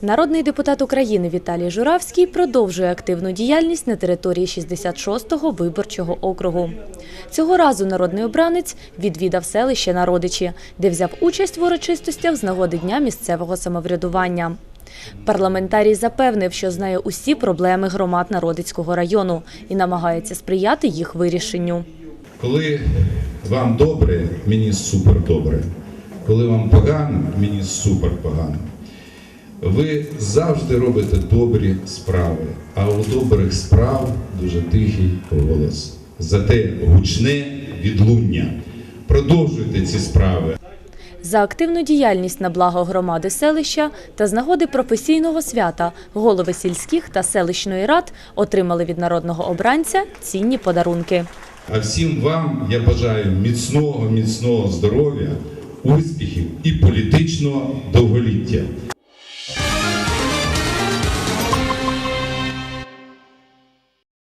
Народний депутат України Віталій Журавський продовжує активну діяльність на території 66-го виборчого округу. Цього разу народний обранець відвідав селище Народичі, де взяв участь в урочистостях з нагоди Дня місцевого самоврядування. Парламентарій запевнив, що знає усі проблеми громад Народицького району і намагається сприяти їх вирішенню. Коли вам добре, мені супер добре. Коли вам погано, мені супер погано. Ви завжди робите добрі справи, а у добрих справ дуже тихий голос. Зате гучне відлуння. Продовжуйте ці справи. За активну діяльність на благо громади селища та з нагоди професійного свята голови сільських та селищної рад отримали від народного обранця цінні подарунки. А всім вам я бажаю міцного, міцного здоров'я, успіхів і політичного довголіття.